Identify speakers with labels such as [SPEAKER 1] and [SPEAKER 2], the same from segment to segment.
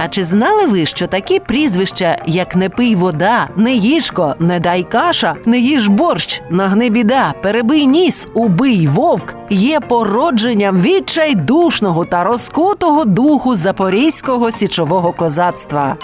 [SPEAKER 1] А чи знали ви, що такі прізвища, як не пий вода, не їжко, не дай каша, не їж борщ, нагни біда, перебий ніс, убий вовк, є породженням відчайдушного та розкутого духу запорізького січового козацтва?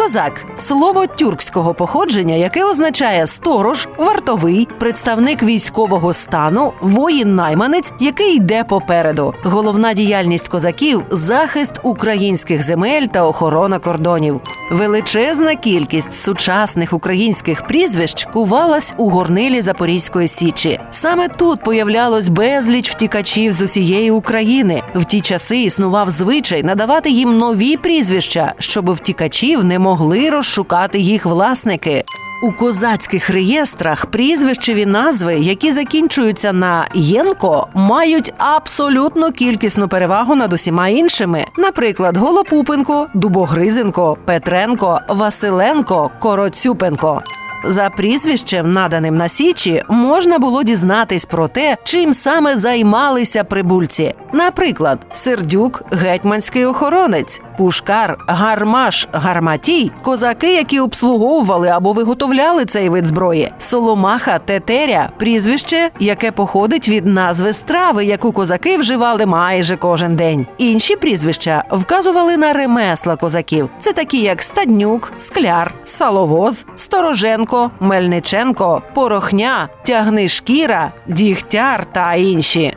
[SPEAKER 1] Козак слово тюркського походження, яке означає сторож, вартовий, представник військового стану, воїн-найманець, який йде попереду. Головна діяльність козаків захист українських земель та охорона кордонів. Величезна кількість сучасних українських прізвищ кувалась у горнилі Запорізької січі. Саме тут появлялось безліч втікачів з усієї України. В ті часи існував звичай надавати їм нові прізвища, щоб втікачів не могли розшукати їх власники. У козацьких реєстрах прізвищеві назви, які закінчуються на єнко, мають абсолютно кількісну перевагу над усіма іншими. Наприклад, Голопупенко, Дубогризенко, Петренко, Василенко, Короцюпенко. За прізвищем, наданим на січі, можна було дізнатись про те, чим саме займалися прибульці. Наприклад, Сердюк, гетьманський охоронець, Пушкар, Гармаш, Гарматій, козаки, які обслуговували або виготовляли цей вид зброї, Соломаха, Тетеря, прізвище, яке походить від назви страви, яку козаки вживали майже кожен день. Інші прізвища вказували на ремесла козаків. Це такі, як Стаднюк, Скляр, Саловоз, Стороженко, Мельниченко, Порохня, Тягнишкіра, Дігтяр та інші.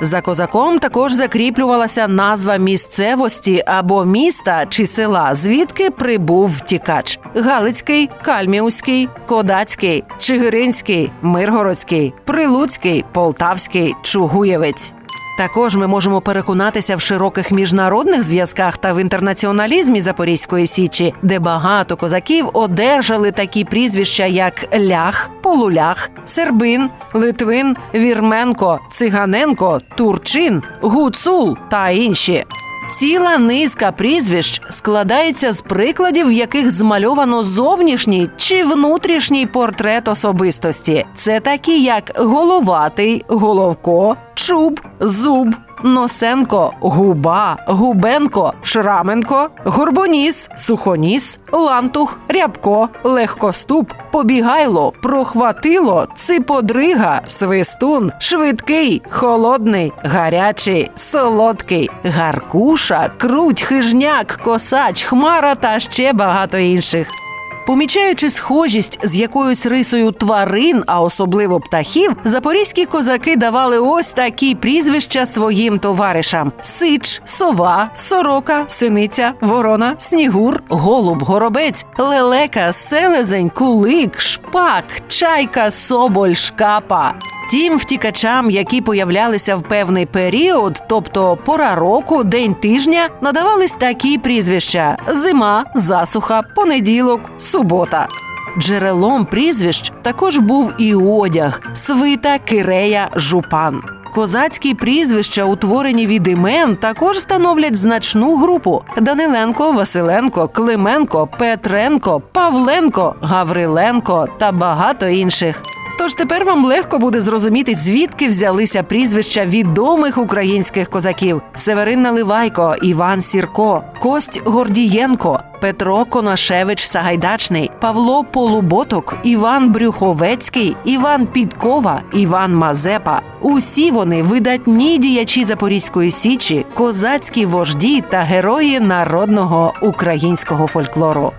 [SPEAKER 1] За козаком також закріплювалася назва місцевості або міста чи села, звідки прибув втікач: Галицький, Кальміуський, Кодацький, Чигиринський, Миргородський, Прилуцький, Полтавський, Чугуєвець. Також ми можемо переконатися в широких міжнародних зв'язках та в інтернаціоналізмі Запорізької січі, де багато козаків одержали такі прізвища, як лях, полулях, сербин, литвин, вірменко, циганенко, турчин, гуцул та інші. Ціла низка прізвищ складається з прикладів, в яких змальовано зовнішній чи внутрішній портрет особистості. Це такі, як головатий, головко, чуб, зуб. Носенко, губа, губенко, шраменко, горбоніс, сухоніс, лантух, рябко, легкоступ, побігайло, прохватило, циподрига, свистун, швидкий, холодний, гарячий, солодкий, гаркуша, круть, хижняк, косач, хмара та ще багато інших. Помічаючи схожість з якоюсь рисою тварин, а особливо птахів, запорізькі козаки давали ось такі прізвища своїм товаришам: сич, сова, сорока, синиця, ворона, снігур, голуб, горобець, лелека, селезень, кулик, шпак, чайка, соболь, шкапа. Тим втікачам, які появлялися в певний період, тобто пора року, день тижня, надавались такі прізвища: зима, засуха, понеділок, субота. Джерелом прізвищ також був і одяг: свита, кирея, жупан. Козацькі прізвища, утворені від імен, також становлять значну групу: Даниленко, Василенко, Клименко, Петренко, Павленко, Гавриленко та багато інших. Тож тепер вам легко буде зрозуміти, звідки взялися прізвища відомих українських козаків: Северин Наливайко, Іван Сірко, Кость Гордієнко, Петро Конашевич Сагайдачний, Павло Полуботок, Іван Брюховецький, Іван Підкова, Іван Мазепа. Усі вони видатні діячі Запорізької січі, козацькі вожді та герої народного українського фольклору.